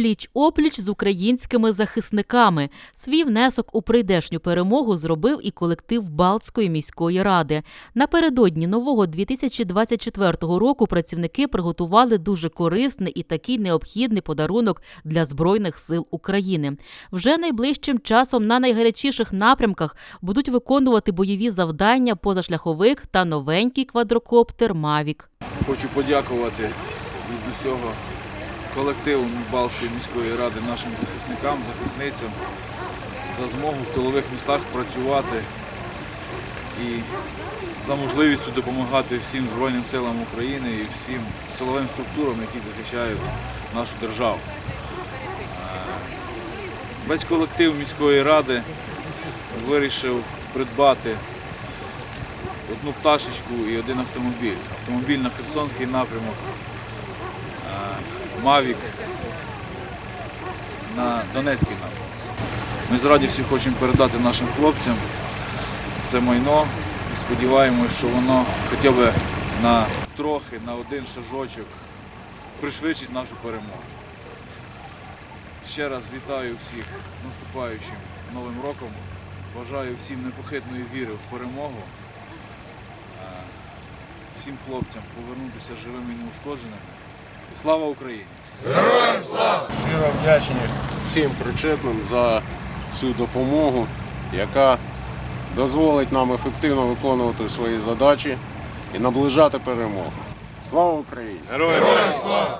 пліч опліч з українськими захисниками. Свій внесок у прийдешню перемогу зробив і колектив Балтської міської ради. Напередодні нового 2024 року працівники приготували дуже корисний і такий необхідний подарунок для збройних сил України. Вже найближчим часом на найгарячіших напрямках будуть виконувати бойові завдання позашляховик та новенький квадрокоптер Мавік. Хочу подякувати від усього колективу Балської міської ради нашим захисникам, захисницям за змогу в тилових містах працювати і за можливістю допомагати всім Збройним силам України і всім силовим структурам, які захищають нашу державу. Е, Весь колектив міської ради вирішив придбати одну пташечку і один автомобіль. Автомобіль на Херсонський напрямок, Мавік на Донецький напрямок. Ми з радістю хочемо передати нашим хлопцям це майно і сподіваємось, що воно хоча б на трохи, на один шажочок пришвидшить нашу перемогу. Ще раз вітаю всіх з наступаючим Новим роком. Бажаю всім непохитної віри в перемогу е, всім хлопцям повернутися живими і неушкодженими. І слава Україні! Героям слава! Щиро вдячні всім причетним за цю допомогу, яка дозволить нам ефективно виконувати свої задачі і наближати перемогу. Слава Україні! Героям слава!